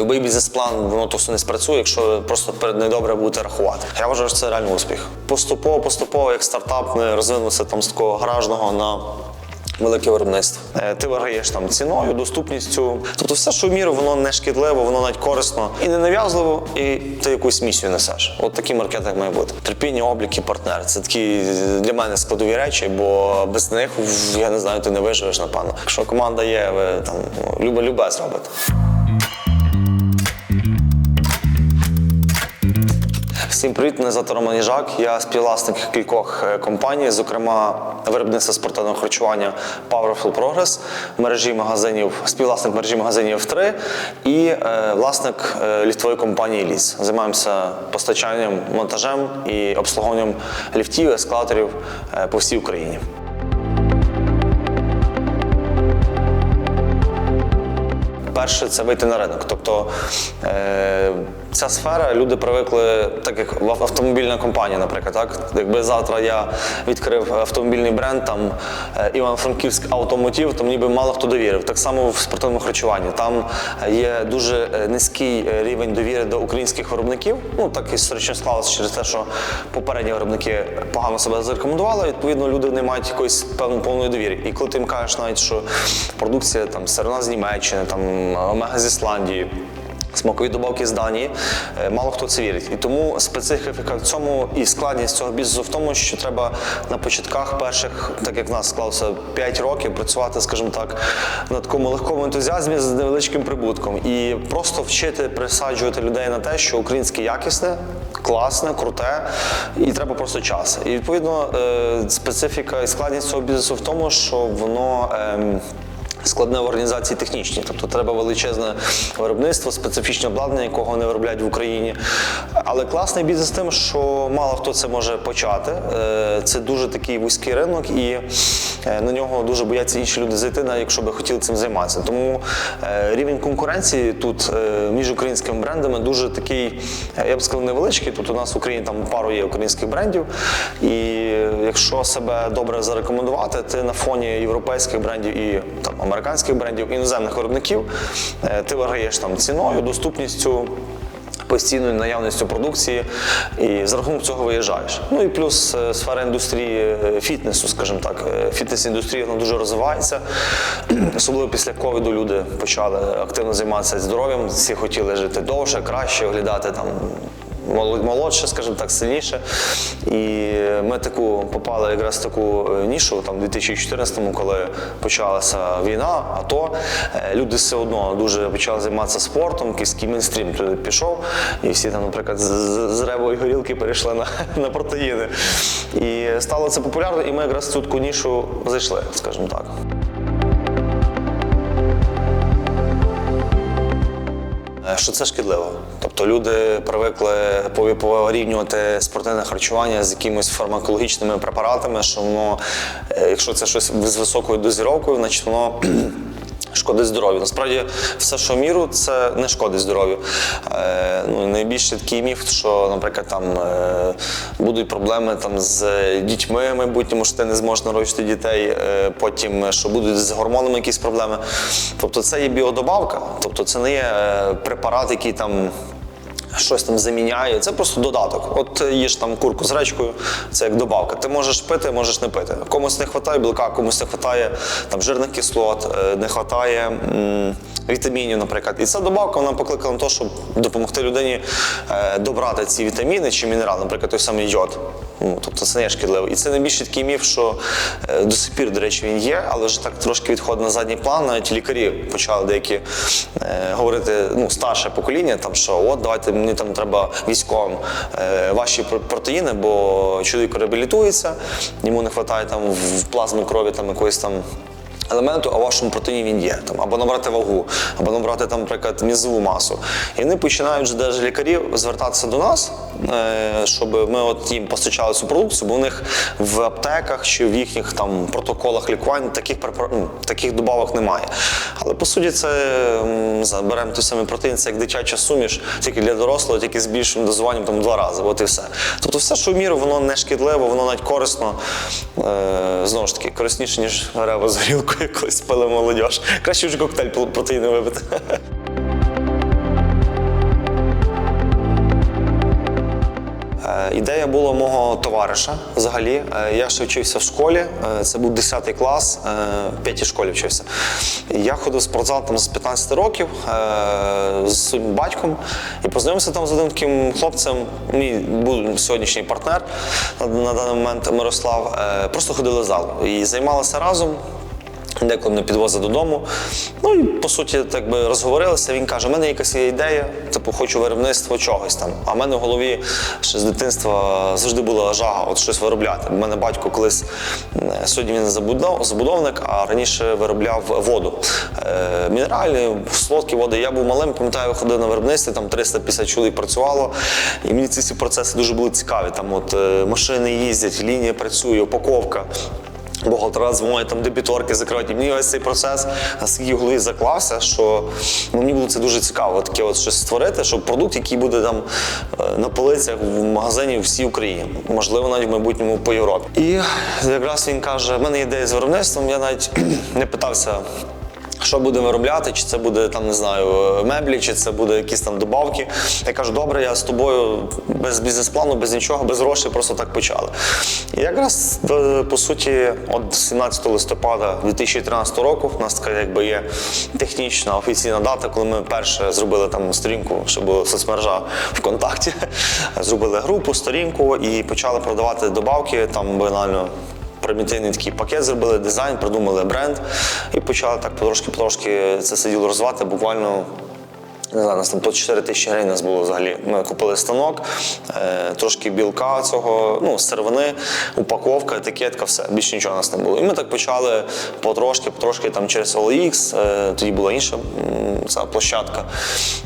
Любий бізнес-план воно просто не спрацює, якщо просто перед недобре будете рахувати. Я вважаю, що це реальний успіх. Поступово, поступово, як стартап, ми розвинулися там з такого гаражного на велике виробництво. Е, Ти виграєш там ціною, доступністю. Тобто, все, що в міру, воно не шкідливо, воно навіть корисно і не нав'язливо, і ти якусь місію несеш. От такий маркетинг має бути. Терпіння, облік і партнер. Це такі для мене складові речі, бо без них я не знаю, ти не виживеш, напевно. Якщо команда є, ви там ну, любе любе зробите. Всім привіт, мене звати Роман Їжак. Я співвласник кількох е, компаній, зокрема виробництва спортивного харчування Powerful Progress, мережі магазинів, співвласник мережі магазинів 3 і е, власник е, ліфтової компанії Ліс. Займаємося постачанням, монтажем і обслуговуванням ліфтів, ескалаторів е, по всій Україні. Перше це вийти на ринок. Тобто е, ця сфера люди привикли, так як автомобільна компанія, наприклад, так якби завтра я відкрив автомобільний бренд, там е, Іван-Франківськ автомотів, то мені би мало хто довірив. Так само в спортивному харчуванні. Там є дуже е, низький е, рівень довіри до українських виробників. Ну так історично склалося через те, що попередні виробники погано себе зарекомендували. Відповідно, люди не мають якоїсь певної повної довіри. І коли ти їм кажеш навіть, що продукція там сирена з Німеччини, там омега з Ісландії. Смакові добавки з Данії, е, мало хто це вірить. І тому специфіка в цьому і складність цього бізнесу в тому, що треба на початках перших, так як в нас склалося 5 років, працювати, скажімо так, на такому легкому ентузіазмі з невеличким прибутком. І просто вчити присаджувати людей на те, що українське якісне, класне, круте, і треба просто час. І відповідно е, специфіка і складність цього бізнесу в тому, що воно. Складне в організації технічні, тобто треба величезне виробництво, специфічне обладнання, якого не виробляють в Україні. Але класний бізнес тим, що мало хто це може почати. Е, Це дуже такий вузький ринок, і е, на нього дуже бояться інші люди зайти, навіть якщо би хотіли цим займатися. Тому е, рівень конкуренції тут між українськими брендами дуже такий, я б сказав, невеличкий. Тут у нас в Україні там пару є українських брендів, і якщо себе добре зарекомендувати, ти на фоні європейських брендів і там американських брендів, іноземних виробників, е, ти виграєш там ціною, доступністю. Постійною наявністю продукції і за рахунок цього виїжджаєш. Ну і плюс е, сфера індустрії е, фітнесу, скажімо так, фітнес-індустрія вона дуже розвивається. Особливо після ковіду люди почали активно займатися здоров'ям. Всі хотіли жити довше, краще, оглядати там молодше, скажімо так, сильніше. І ми таку попали якраз в таку е, нішу там, у 2014-му, коли почалася війна, АТО. е, Люди все одно дуже почали займатися спортом, якийсь туди пішов. І всі там, наприклад, з, ревої горілки перейшли на, на протеїни. І стало це популярно, і ми якраз в цю нішу зайшли, скажімо так. Що це шкідливо. Тобто люди привикли порівнювати спортивне харчування з якимись фармакологічними препаратами, що воно, е, якщо це щось з високою дозіровкою, значить воно. Шкодить здоров'ю. Насправді, все, що міру, це не шкодить здоров'ю. Е, ну, найбільше такий міф, що, наприклад, там е, будуть проблеми там, з дітьми майбутньому, що ти не зможеш народити дітей, е, потім що будуть з гормонами якісь проблеми. Тобто це є біодобавка, тобто це не є е, препарат, який там щось там заміняє. Це просто додаток. От їж там курку з речкою, це як добавка. Ти можеш пити, можеш не пити. Комусь не вистачає білка, комусь не вистачає там жирних кислот, е, не вистачає вітамінів, наприклад. І ця добавка вона покликана на те, щоб допомогти людині е, добрати ці вітаміни чи мінерали, наприклад, той самий йод. Ну, тобто це не є шкідливо. І це найбільший такий міф, що е, до сих пір, до речі, він є, але вже так трошки відходить на задній план. Навіть лікарі почали деякі говорити, ну, старше покоління, там, що от давайте там треба військовим е, ваші протеїни, бо чоловік реабілітується, йому не вистачає там в плазму крові там якоїсь там елементу, а в вашому протеїні він є. Там, або набрати вагу, або набрати, там, наприклад, м'язову масу. І вони починають вже навіть лікарі звертатися до нас, щоб ми от їм постачали цю продукцію, бо у них в аптеках чи в їхніх там протоколах лікувань таких ну, таких добавок немає. Але по суті, це м, не знаю, беремо той самий протеїн, це як дитяча суміш, тільки для дорослого, тільки з більшим дозуванням там два рази. От і все. Тобто, все, що в міру, воно не шкідливо, воно навіть корисно. Е, знову ж таки, корисніше, ніж рева з горілкою колись пили молодь. Краще вже коктейль протеїну випити. Ідея була мого товариша взагалі. Е, Я ще вчився в школі, е, це був 10 клас, е, в п'ятій школі вчився. Я ходив в спортзал там з 15 років е, з своїм батьком і познайомився там з одним таким хлопцем. Мій був сьогоднішній партнер на, даний момент Мирослав. Е, Просто ходили в зал і займалися разом. Деколи мене підвозив додому. Ну і по суті, так би розговорилися. Він каже: у мене якась є ідея, типу, хочу виробництво чогось там. А в мене в голові ще з дитинства завжди була жага от щось виробляти. У мене батько колись сьогодні він забудовник, а раніше виробляв воду. Е, мінеральні, солодкі води. Я був малим, пам'ятаю, ходив на виробництві, там 350 чоловік працювало. І мені ці всі процеси дуже були цікаві. Там от е, машини їздять, лінія працює, упаковка. Бухгалтера дзвонять, там дебіторки закривають. І мені весь цей процес наскільки в голові заклався, що ну, мені було це дуже цікаво, таке от щось створити, щоб продукт, який буде там е, на полицях в магазині в всій Україні, можливо, навіть в майбутньому по Європі. І якраз він каже: в мене ідея з виробництвом. Я навіть не питався. Що буде виробляти, чи це буде там, не знаю, меблі, чи це буде якісь там добавки. Я кажу, добре, я з тобою без бізнес-плану, без нічого, без грошей, просто так почали. І якраз е, по суті, от 17 листопада 2013 року у нас така якби є технічна офіційна дата, коли ми перше зробили там сторінку, що була соцмережа ВКонтакті, зробили групу, сторінку і почали продавати добавки там банально примітивний такий пакет зробили, дизайн, придумали бренд і почали так потрошки-потрошки це сиділо діло розвивати. Буквально не знаю, нас там по 4 тисячі гривень нас було взагалі. Ми купили станок, е, трошки білка цього, ну, сервини, упаковка, етикетка, все. Більше нічого у нас не було. І ми так почали потрошки, потрошки там через OLX, е, тоді була інша ця площадка.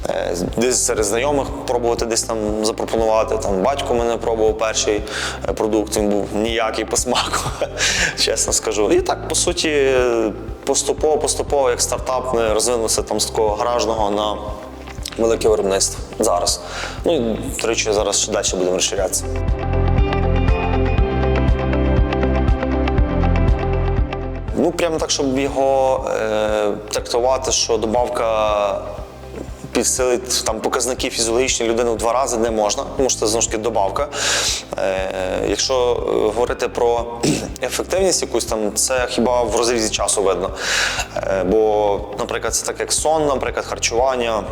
Е, десь серед знайомих пробувати десь там запропонувати. Там батько мене пробував перший продукт, він був ніякий по смаку, чесно скажу. І так, по суті, поступово, поступово, як стартап, ми розвинулися там з такого гаражного на велике виробництво зараз. Ну і до речі, зараз ще далі будемо розширятися. Ну, прямо так, щоб його е, трактувати, що добавка підсилить там показники фізіологічні людини в два рази не можна, тому що це знову ж таки добавка. Е, якщо е, говорити про ефективність якусь там, це хіба в розрізі часу видно. Е, бо, наприклад, це так як сон, наприклад, харчування.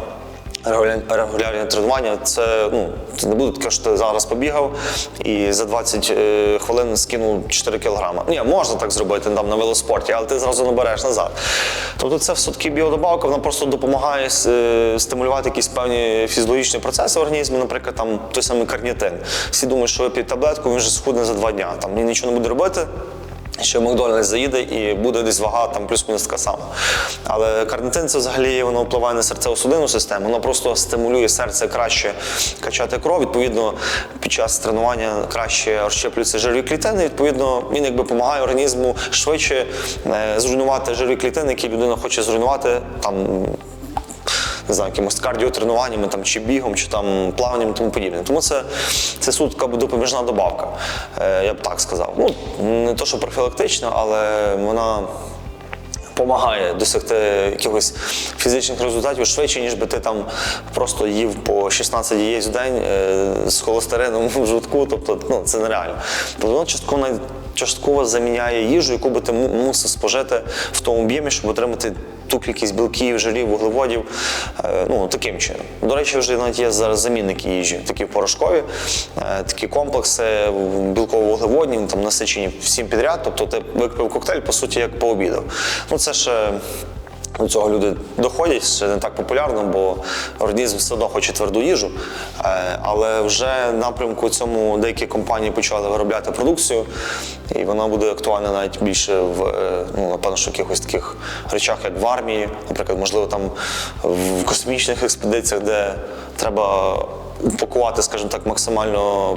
Регулярні, тренування це ну це не буде таке, що ти зараз побігав і за 20 е, хвилин скинув 4 кілограма. Ні, можна так зробити там на велоспорті, але ти зразу набереш назад. Тобто це все-таки біодобавка, вона просто допомагає е, стимулювати якісь певні фізіологічні процеси в організмі, наприклад, там той самий карнітин. Всі думають, що вип'ють таблетку, він вже схудне за два дня. Там він нічого не буде робити. В Макдональдс заїде і буде десь вага там плюс-мінус така сама. Але карнитин це взагалі воно впливає на серцево-судинну систему, воно просто стимулює серце краще качати кров. Відповідно, під час тренування краще розщеплюються жирові клітини. Відповідно, він якби допомагає організму швидше е, зруйнувати жирові клітини, які людина хоче зруйнувати там не знаю, якимось кардіотренуваннями там, чи бігом, чи там плаванням і тому подібне. Тому це, це суд така допоміжна добавка, е, я б так сказав. Ну, не то, що профілактична, але вона. Допомагає досягти якихось фізичних результатів швидше, ніж би ти там просто їв по 16 яєць в день е, з холестерином в жутку. Тобто ну, це нереально. Тобто воно частково, частково заміняє їжу, яку би ти мусив спожити в тому об'ємі, щоб отримати ту кількість білків, жирів, вуглеводів. е, Ну, таким чином. До речі, вже навіть є зараз замінники їжі, такі порошкові, е, такі комплекси білково-вуглеводні, там насичені всім підряд. Тобто ти випив коктейль, по суті, як пообідав. Ну, це ще до цього люди доходять, ще не так популярно, бо організм все одно хоче тверду їжу. Е, Але вже напрямку цьому деякі компанії почали виробляти продукцію, і вона буде актуальна навіть більше в е, ну, напевно, що якихось таких речах, як в армії, наприклад, можливо, там в космічних експедиціях, де треба упакувати, скажімо так, максимально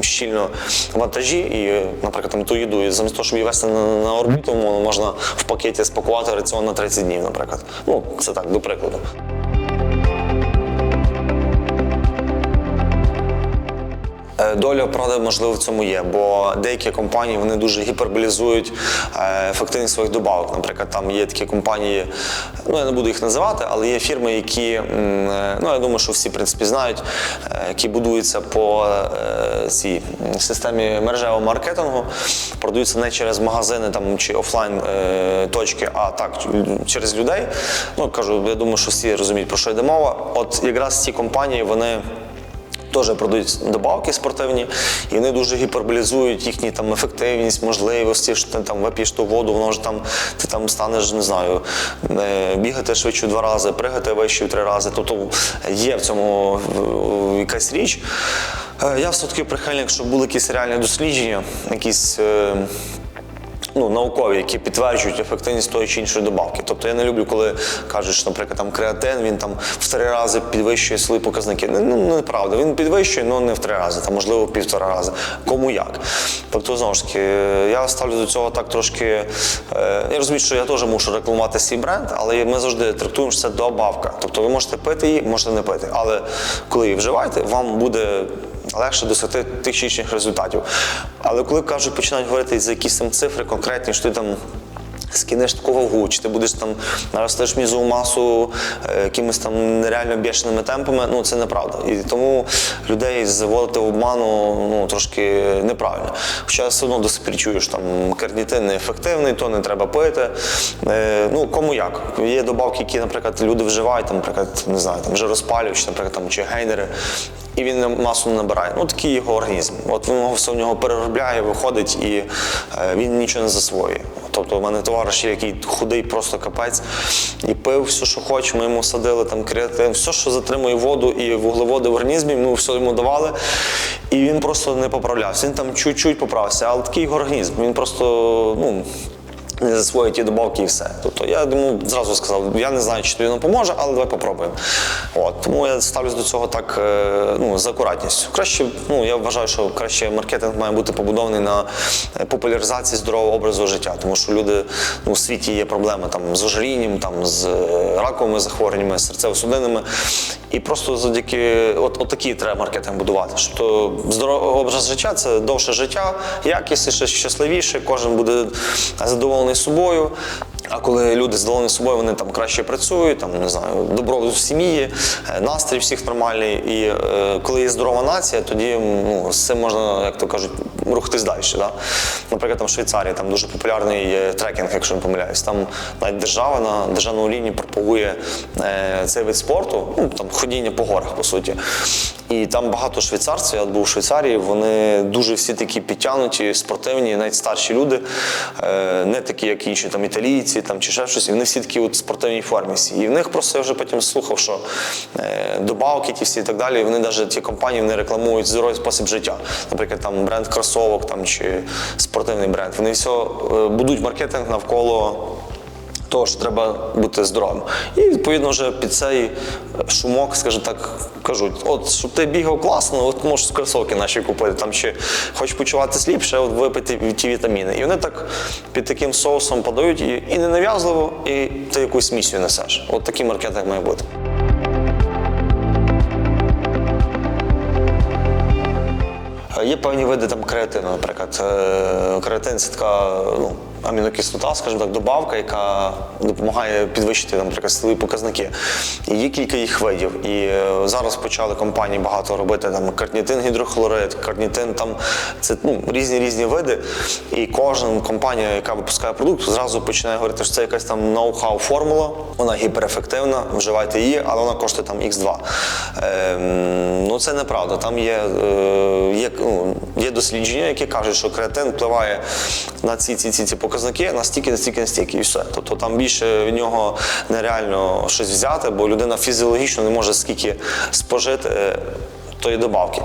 щільно вантажі і, наприклад, там ту їду, і замість того, щоб її вести на, на орбіту, можна в пакеті спакувати раціон на 30 днів, наприклад. Ну, це так, до прикладу. Доля правда, можливо, в цьому є, бо деякі компанії вони дуже гіперболізують е, ефективність своїх добавок. Наприклад, там є такі компанії, ну я не буду їх називати, але є фірми, які е, ну я думаю, що всі в принципі знають, е, які будуються по цій системі мережевого маркетингу, продаються не через магазини там чи офлайн точки, а так через людей. Ну кажу, я думаю, що всі розуміють про що йде мова. От якраз ці компанії вони. Теж продають добавки спортивні, і вони дуже гіперболізують їхні там ефективність, можливості, що ти там вип'єш ту воду, воно ж там ти там станеш, не знаю, е, бігати швидше два рази, пригати вище три рази. Тобто є в цьому е, якась річ. Е, Я все-таки прихильник, щоб були якісь реальні дослідження, якісь. Ну, наукові, які підтверджують ефективність тої чи іншої добавки. Тобто я не люблю, коли кажуть, що, наприклад, там креатин він там в три рази підвищує свої показники. Ну, ну, неправда. Він підвищує, але не в три рази, там, можливо, півтора рази. Кому як. Тобто, знову ж таки, я ставлю до цього так трошки. Е, я розумію, що я теж мушу рекламувати свій бренд, але ми завжди трактуємо, що це добавка. Тобто ви можете пити її, можете не пити. Але коли її вживаєте, вам буде легше досягти тих чи інших результатів. Але коли кажуть, починають говорити за якісь там цифри конкретні, що ти там. Скинеш таку вагу, чи ти будеш там наростеш мізову масу е, якимись там нереально бешеними темпами, ну це неправда. І тому людей заводити в обману ну, трошки неправильно. Хоча все одно до сих пір чую, там карнітин неефективний, то не треба пити. Е, ну кому як. Є добавки, які, наприклад, люди вживають, там, наприклад, не знаю, там жироспалювачі, наприклад, там, чи гейнери і він масу не набирає. Ну такий його організм. От він все в нього переробляє, виходить, і е, він нічого не засвоює. Тобто, у мене товариш, який худий, просто капець, і пив все, що хоче. Ми йому садили там креатин, все, що затримує воду і вуглеводи в організмі, ми все йому давали. І він просто не поправлявся. Він там чуть-чуть поправився, але такий організм. Він просто ну. Не засвоїть ті добавки і все. Тобто я йому зразу сказав, я не знаю, чи тобі воно поможе, але давай попробуємо. От тому я ставлюсь до цього так е, ну, з акуратністю. Краще, ну я вважаю, що краще маркетинг має бути побудований на е, популяризації здорового образу життя, тому що люди ну, у світі є проблеми там з ожирінням, там з е, раковими захворюваннями, серцево-судинними. І просто завдяки от, от такий треба маркетинг будувати. Тобто здоровий образ життя це довше життя, якісніше, щасливіше, кожен буде задоволений собою. А коли люди задоволені собою, вони там краще працюють, там не знаю, добробут сім'ї, е, настрій всіх нормальний. І е, коли є здорова нація, тоді ну, з цим можна, як то кажуть, рухатись далі. Да? Наприклад, там в Швейцарії там дуже популярний трекінг, якщо не помиляюсь. Там навіть держава на державному рівні пропагує е, цей вид спорту, ну там ходіння по горах, по суті. І там багато швейцарців, я був у Швейцарії, вони дуже всі такі підтягнуті, спортивні, навіть старші люди, е, не такі, як інші там італійці там, чи ще щось. І вони всі такі от в спортивній формі. І в них просто я вже потім слухав, що е, добавки ті всі і так далі. Вони навіть ті компанії вони рекламують здоровий спосіб життя. Наприклад, там бренд кросовок там, чи спортивний бренд. Вони все будуть маркетинг навколо того, що треба бути здоровим. І відповідно вже під цей шумок, скажімо так, кажуть: от щоб ти бігав класно, от можеш кросовки наші купити. Там ще хочеш почуватись ліпше, от випити ті вітаміни. І вони так під таким соусом подають і, і не нав'язливо, і ти якусь місію несеш. От такий маркетинг має бути. Є певні види там креатину, наприклад. Е, Креатин це така ну, амінокислота, скажімо так, добавка, яка допомагає підвищити, наприклад, силові показники. І є кілька їх видів. І е, зараз почали компанії багато робити там карнітин, гідрохлорид, карнітин, там це ну, різні різні види. І кожна компанія, яка випускає продукт, зразу починає говорити, що це якась там ноу-хау формула, вона гіперефективна, вживайте її, але вона коштує там X2. Ем, ну це неправда. Там є, е, є, ну, є дослідження, які кажуть, що креатин впливає на ці, ці, ці, ці показники настільки, настільки, настільки, і все. Тобто там більше від нього нереально щось взяти, бо людина фізіологічно не може скільки спожити. е, Тої добавки.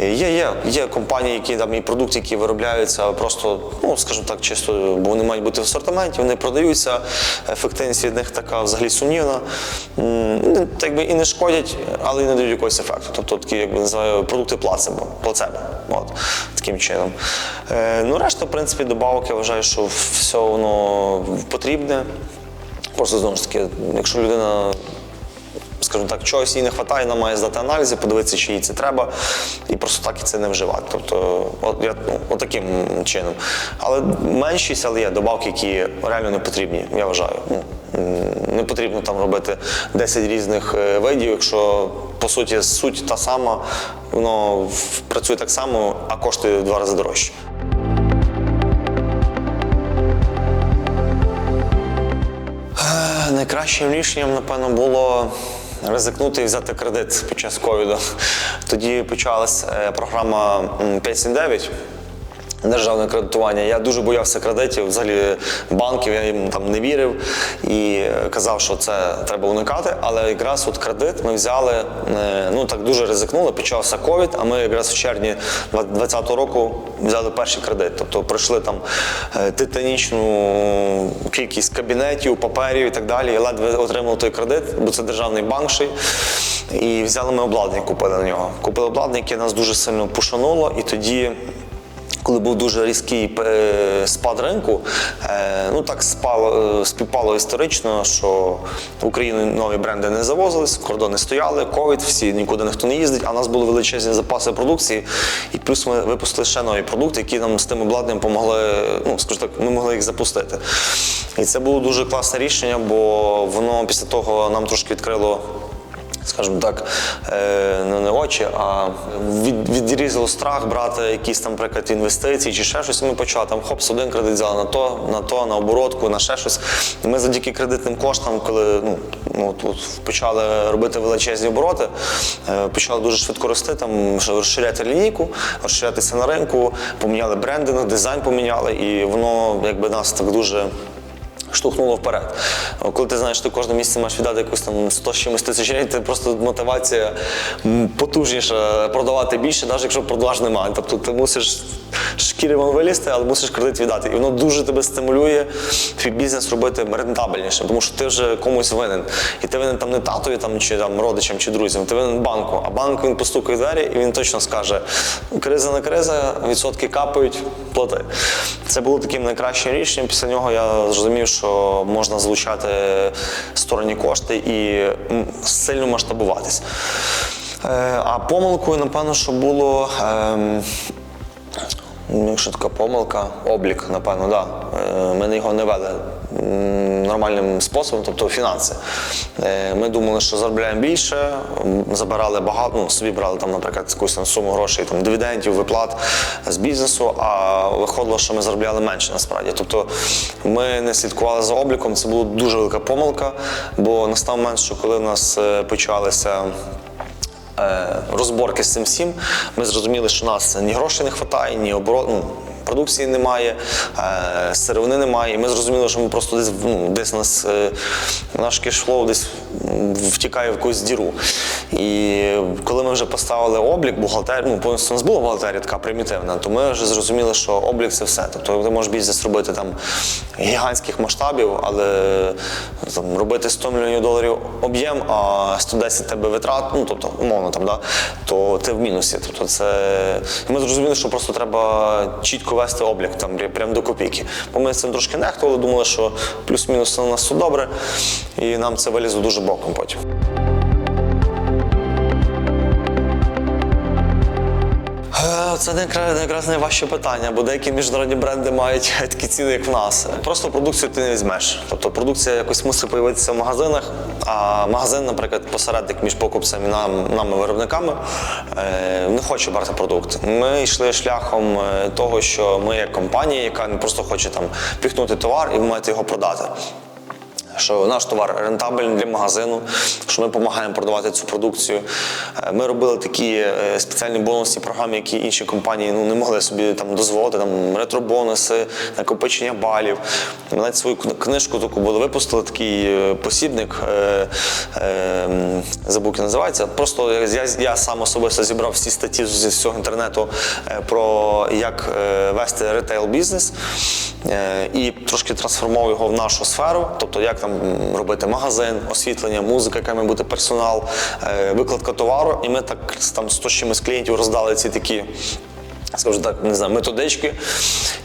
Е, Є, є, є компанії, які там і продукти, які виробляються просто, ну скажімо так, чисто, бо вони мають бути в асортименті, вони продаються. Ефективність від них така взагалі сумнівна. Ну, Так би і не шкодять, але і не дають якогось ефекту. Тобто такі, як би називаю, продукти плацебо, плацебо. От, таким чином. Е, ну, решта, в принципі, добавок, я вважаю, що все воно потрібне. Просто знову ж таки, якщо людина скажімо так, чогось їй не вистачає, вона має здати аналізи, подивитися, чи їй це треба, і просто так і це не вживати. Тобто, от я ну, отаким чином. Але меншість, але є добавки, які реально не потрібні, я вважаю. Ну, не потрібно там робити 10 різних е, видів, якщо по суті суть та сама, воно працює так само, а коштує в два рази дорожче. Е, Найкращим рішенням, напевно, було ризикнути і взяти кредит під час ковіду. Тоді почалась е, програма м, 579. Державне кредитування. Я дуже боявся кредитів, взагалі банків, я їм там не вірив і казав, що це треба уникати. Але якраз от кредит ми взяли, е, ну так дуже ризикнули. Почався ковід, а ми якраз в червні 2020 року взяли перший кредит. Тобто пройшли там е, титанічну кількість кабінетів, паперів і так далі. І ледве отримали той кредит, бо це державний банк ще. І взяли ми обладнання, купили на нього. Купили обладнання, яке нас дуже сильно пошануло, і тоді. Коли був дуже різкий е, спад ринку, е, ну так спало, е, співпало історично, що в Україну нові бренди не завозились, кордони стояли, ковід, всі нікуди ніхто не їздить. А у нас були величезні запаси продукції, і плюс ми випустили ще нові продукти, які нам з тим обладнанням допомогли. Ну скажу так, ми могли їх запустити. І це було дуже класне рішення, бо воно після того нам трошки відкрило скажімо так, ну не очі, а від, відрізало страх брати якісь там, наприклад, інвестиції чи ще щось. Ми почали там хопс, один кредит взяли на то, на то, на оборотку, на ще щось. Ми завдяки кредитним коштам, коли ну, ну, от почали робити величезні обороти, е, почали дуже швидко рости, там розширяти лінійку, розширятися на ринку, поміняли брендинг, дизайн поміняли, і воно якби нас так дуже штовхнуло вперед. Коли ти знаєш, що ти кожне місяць маєш віддати якусь там 100 чимось тисяч гривень, це просто мотивація потужніша продавати більше, навіть якщо продаж немає. Тобто ти мусиш шкіри вилізти, але мусиш кредит віддати. І воно дуже тебе стимулює твій бізнес робити рентабельніше, тому що ти вже комусь винен. І ти винен там не татові там, чи там, родичам чи друзям, ти винен банку. А банк він постукає двері і він точно скаже: криза на криза, відсотки капають, плати. Це було таким найкращим рішенням. Після нього я зрозумів, що можна залучати сторонні кошти і сильно масштабуватись. Е, А помилкою, напевно, що було. ем, Ну, Якщо така помилка, облік, напевно, да. Е, Ми його не вели нормальним способом, тобто фінанси. Е, Ми думали, що заробляємо більше, забирали багато, ну, собі брали там, наприклад, якусь там суму грошей, там, дивідендів, виплат з бізнесу, а виходило, що ми заробляли менше насправді. Тобто ми не слідкували за обліком, це була дуже велика помилка, бо настав момент, що коли в нас е, почалися е, розборки з цим всім, ми зрозуміли, що нас ні грошей не вистачає, ні оборот, ну, продукції немає, е, сировини немає. І ми зрозуміли, що ми просто десь, ну, десь нас, е, наш кешфлоу десь втікає в якусь діру. І коли ми вже поставили облік, бухгалтер, ну, повністю у нас була бухгалтерія така примітивна, то ми вже зрозуміли, що облік це все. Тобто ти можеш бізнес робити там гігантських масштабів, але там, робити 100 мільйонів доларів об'єм, а 110 тебе витрат, ну тобто умовно там, да, то ти в мінусі. Тобто це ми зрозуміли, що просто треба чітко вести облік там прям- до копійки. Бо ми цим трошки нехтували, думали, що плюс-мінус на нас все добре, і нам це вилізло дуже боком потім. Це якраз, якраз найважче питання, бо деякі міжнародні бренди мають такі ціни, як в нас. Просто продукцію ти не візьмеш. Тобто продукція якось мусить появитися в магазинах, а магазин, наприклад, посередник між покупцями і нам, нами виробниками е, не хоче брати продукт. Ми йшли шляхом е, того, що ми як компанія, яка не просто хоче там піхнути товар і ви маєте його продати що наш товар рентабельний для магазину, що ми допомагаємо продавати цю продукцію. Е, Ми робили такі е, спеціальні бонусні програми, які інші компанії ну, не могли собі там дозволити, там ретробонуси, накопичення балів. Ми навіть свою книжку таку були випустили, такий е, посібник, е, е, як називається. Просто я, я сам особисто зібрав всі статті з всього інтернету про як вести ретейл бізнес е, і трошки трансформував його в нашу сферу, тобто як там робити магазин, освітлення, музика, яка має бути персонал, е, викладка товару. І ми так там 100 з клієнтів роздали ці такі. Скажу так, не знаю, методички.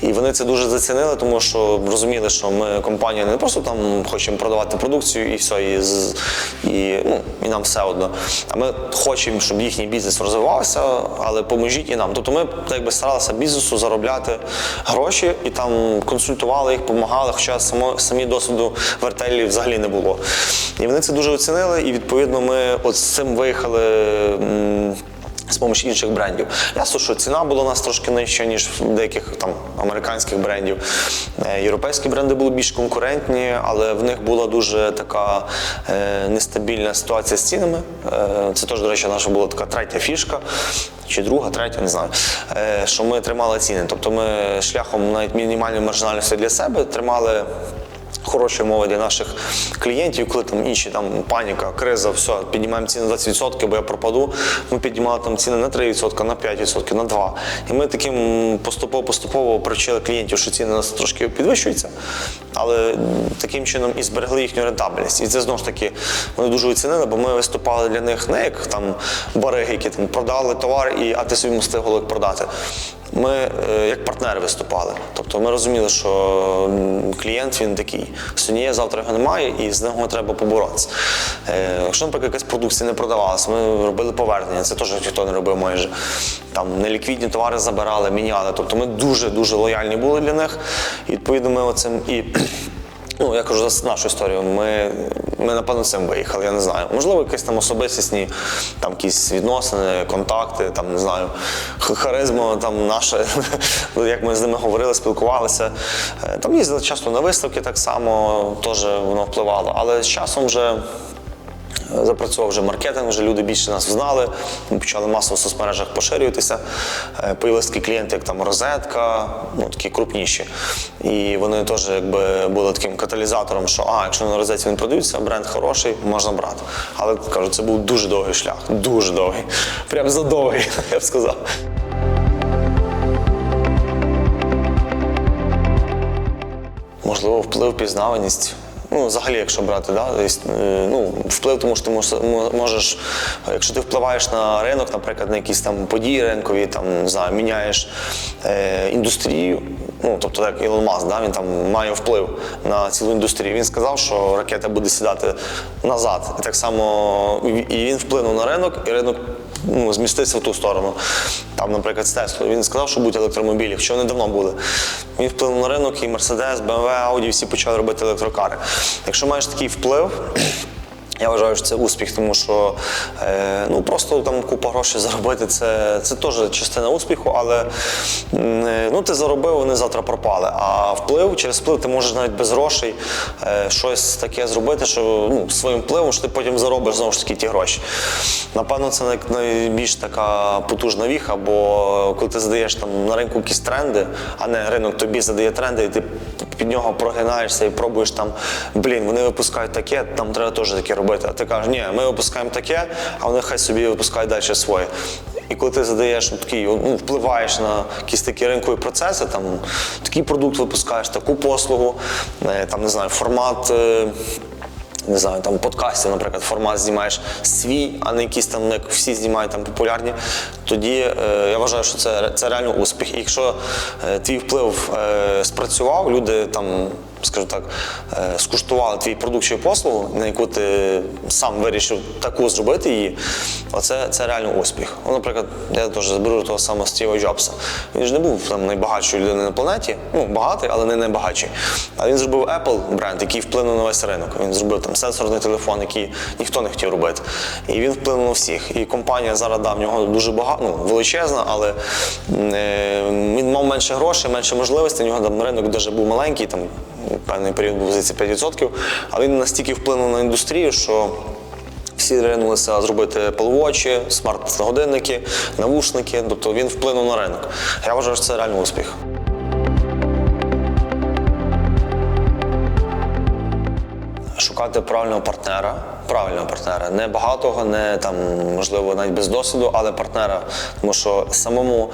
І вони це дуже зацінили, тому що розуміли, що ми компанія не просто там хочемо продавати продукцію і все, і, і, ну, і нам все одно. А ми хочемо, щоб їхній бізнес розвивався, але поможіть і нам. Тобто ми так би старалися бізнесу заробляти гроші і там консультували їх, допомагали, хоча само, самі досвіду в артелі взагалі не було. І вони це дуже оцінили, і відповідно ми от з цим виїхали. З допомогою інших брендів. Ясно, що ціна була у нас трошки нижча, ніж в деяких там американських брендів. Е, Європейські бренди були більш конкурентні, але в них була дуже така е, нестабільна ситуація з цінами. Е, це теж, до речі, наша була така третя фішка. Чи друга, третя, не знаю, що ми тримали ціни. Тобто ми шляхом навіть мінімальної маржинальності для себе тримали хороші умови для наших клієнтів, коли там інші там паніка, криза, все, піднімаємо ціни на 20%, бо я пропаду. Ми піднімали там ціни на 3%, на 5%, на 2%. І ми таким поступово-поступово привчили клієнтів, що ціни у нас трошки підвищуються, але таким чином і зберегли їхню рентабельність. І це знову ж таки вони дуже оцінили, бо ми виступали для них не як там бариги, які там продали товар, і а ти собі мусив голик продати. Ми е, як партнери виступали. Тобто ми розуміли, що клієнт він такий. Сьогодні завтра його немає, і з нього треба поборотися. Е, Якщо, наприклад, якась продукція не продавалася, ми робили повернення, це теж ніхто не робив майже. Там неліквідні товари забирали, міняли. Тобто ми дуже-дуже лояльні були для них. І відповідно ми оцим і. Ну, я кажу за нашу історію. Ми, ми напевно цим виїхали, я не знаю. Можливо, якісь там особистісні, там якісь відносини, контакти, там не знаю, харизма там наша, як ми з ними говорили, спілкувалися. Е, Там їздили часто на виставки так само, теж воно впливало. Але з часом вже. Запрацював вже маркетинг, вже люди більше нас знали. Ми почали масово в соцмережах поширюватися. Е, Появилися такі клієнти, як там розетка, ну такі крупніші. І вони теж якби були таким каталізатором, що а, якщо на розетці не продаються, бренд хороший, можна брати. Але кажу, це був дуже довгий шлях, дуже довгий. Прям задовгий, я б сказав. Можливо, вплив, пізнаваність. Ну, взагалі, якщо брати, да, е, ну, вплив, тому що ти можеш, якщо ти впливаєш на ринок, наприклад, на якісь там події ринкові, там, не знаю, міняєш е, індустрію, ну, тобто як Ілон Маск, да, він там має вплив на цілу індустрію. Він сказав, що ракета буде сідати назад. І так само і він вплинув на ринок, і ринок ну, змістився в ту сторону. Там, наприклад, з Теслою. Він сказав, що будуть електромобілі, що вони давно були. Він вплинув на ринок, і Mercedes, BMW, Audi всі почали робити електрокари. Якщо маєш такий вплив, я вважаю, що це успіх, тому що е, ну, просто там купа грошей заробити це, це теж частина успіху, але е, ну, ти заробив, вони завтра пропали. А вплив через вплив ти можеш навіть без грошей е, щось таке зробити, що ну, своїм впливом, що ти потім заробиш знову ж таки ті гроші. Напевно, це найбільш така потужна віха, бо коли ти задаєш там на ринку якісь тренди, а не ринок тобі задає тренди, і ти під нього прогинаєшся і пробуєш там, блін, вони випускають таке, там треба теж таке робити. А ти кажеш, ні, ми випускаємо таке, а вони хай собі випускають далі своє. І коли ти задаєш ну, такий, ну, впливаєш на якісь такі ринкові процеси, там такий продукт випускаєш, таку послугу, е, там не знаю, формат. Не знаю, там подкастів, наприклад, формат знімаєш свій, а не якісь там, як всі знімають там популярні. Тоді е, я вважаю, що це, це реально успіх. І якщо е, твій вплив е, спрацював, люди там, скажу так, е, скуштували твій продукт чи послугу, на яку ти сам вирішив таку зробити її, оце це реально успіх. Ну, наприклад, я теж зберу того самого Стіва Джобса. Він ж не був там найбагатшою людиною на планеті, ну багатий, але не найбагатший. А він зробив Apple бренд, який вплинув на весь ринок. Він зробив там сенсорний телефон, який ніхто не хотів робити. І він вплинув на всіх. І компанія зараз да, в нього дуже багато, ну величезна, але е, менше грошей, менше можливостей. У нього там ринок дуже був маленький, там певний період був здається 5%, але він настільки вплинув на індустрію, що. Всі ринулися зробити Apple смарт-годинники, навушники, тобто він вплинув на ринок. Я вважаю, що це реально успіх. Шукати правильного партнера, правильного партнера, не багатого, не там, можливо, навіть без досвіду, але партнера. Тому що самому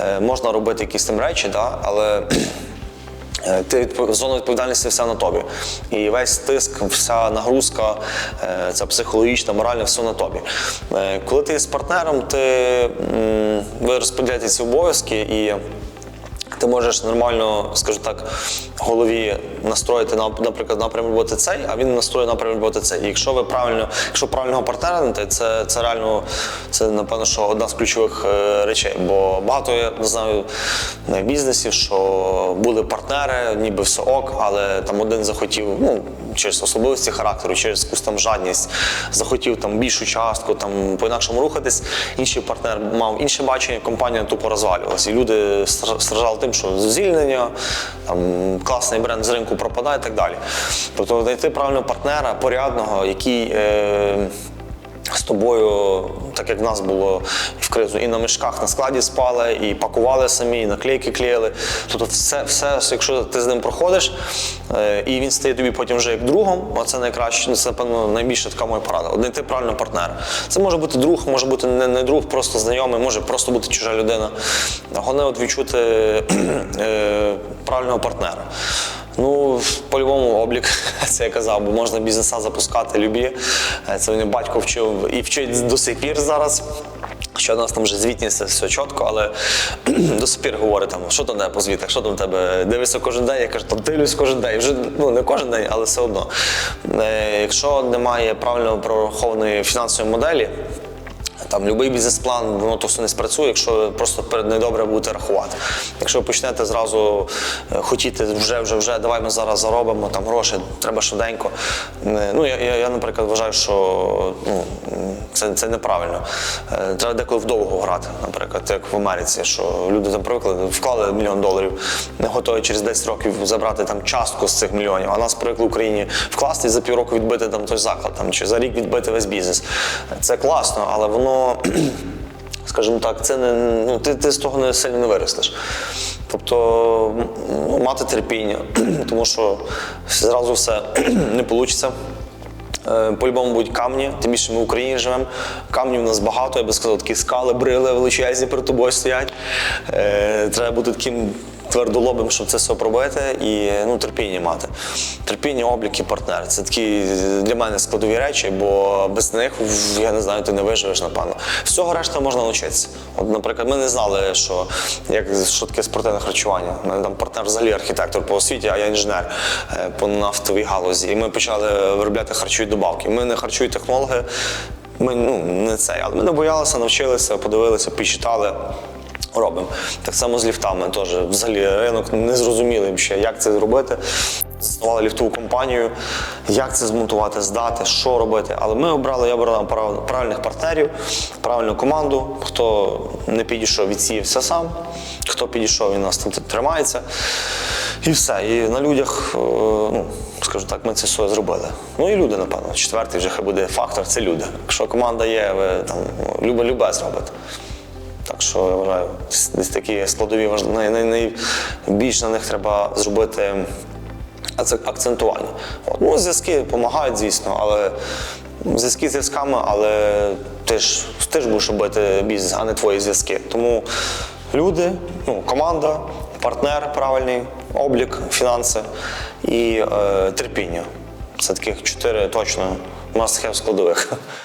е, можна робити якісь там речі, да, але Е, Ти зона відповідальності вся на тобі. І весь тиск, вся нагрузка, е, ця психологічна, моральна, все на тобі. Коли ти з партнером, ти ви розподіляєте ці обов'язки і. Ти можеш нормально, скажу так, голові настроїти на- наприклад, напрям роботи цей, а він настроїть напрям роботи цей. І якщо ви правильно, якщо правильного партнера знайти, це, це реально це напевно, що одна з ключових е, речей. Бо багато я знаю е, бізнесів, що були партнери, ніби все ок, але там один захотів, ну через особливості характеру, через якусь там жадність, захотів там більшу частку, там по-інакшому рухатись. Інший партнер мав інше бачення, компанія тупо розвалювалася. І люди стра- страждали тим, що звільнення, там класний бренд з ринку пропадає і так далі. Тобто знайти правильного партнера, порядного, який. Е- з тобою, так як в нас було в кризу, і на мішках на складі спали, і пакували самі, і наклейки клеїли. Тобто, все, все, якщо ти з ним проходиш, е, і він стає тобі потім вже як другом, а це найкраще, ну, це напевно найбільша така моя порада. Один ти правильно партнера. Це може бути друг, може бути не, не друг, просто знайомий, може просто бути чужа людина. Головне от відчути е, правильного партнера. Ну, по-любому облік, це я казав, бо можна бізнеса запускати любі. Е, Це мені батько вчив і вчить до сих пір зараз. Що у нас там вже звітність, все чітко, але до сих пір говорить там, що там по звітах, що там в тебе дивишся кожен день, я кажу, там дивлюсь кожен день. Вже ну не кожен день, але все одно. Е, Якщо немає правильно прорахованої фінансової моделі, там будь-який бізнес-план, воно то все не спрацює, якщо просто перед недобре будете рахувати. Якщо ви почнете зразу е, хотіти вже, вже, вже, давай ми зараз заробимо там гроші, треба швиденько. Е, Ну, я, я, я наприклад, вважаю, що ну, це, це неправильно. Е, Треба деколи вдовго грати, наприклад, як в Америці, що люди там привикли, вклали мільйон доларів, не готові через 10 років забрати там частку з цих мільйонів. А нас привикли в Україні вкласти і за півроку відбити там той заклад, там, чи за рік відбити весь бізнес. Це класно, але воно, скажімо так, це не ну, ти, ти з того не сильно не виростеш. Тобто мати терпіння, тому що зразу все не вийде. По-любому будуть камні, тим більше ми в Україні живемо. Камнів у нас багато, я би сказав, такі скали, брили величезні перед тобою стоять. Е, Треба бути таким твердолобим, щоб це все пробити і ну, терпіння мати. Терпіння, облік і партнер. Це такі для мене складові речі, бо без них я не знаю, ти не виживеш, напевно. Всього решта можна навчитися. От, наприклад, ми не знали, що, як, що таке спортивне харчування. У мене там партнер взагалі архітектор по освіті, а я інженер е, по нафтовій галузі. І ми почали виробляти харчові добавки. Ми не харчові технологи, ми ну, не це, але ми не боялися, навчилися, подивилися, почитали. Робимо. Так само з ліфтами теж. Взагалі ринок не зрозумілий ще, як це зробити. Заснували ліфтову компанію, як це змонтувати, здати, що робити. Але ми обрали, я обрав прав- правильних партнерів, правильну команду. Хто не підійшов, відсіявся сам, хто підійшов, він нас там тримається. І все. І на людях, е, ну, скажу так, ми це все зробили. Ну і люди, напевно. Четвертий вже хай буде фактор це люди. Якщо команда є, ви там ну, любе любе зробите. Так що я вважаю, десь такі складові найбільш на них треба зробити акцентування. От. Ну, зв'язки допомагають, звісно, але зв'язки зв'язками, але ти ж, ти ж будеш робити бізнес, а не твої зв'язки. Тому люди, ну, команда, партнер правильний, облік, фінанси і е, терпіння. Це таких чотири точно have складових.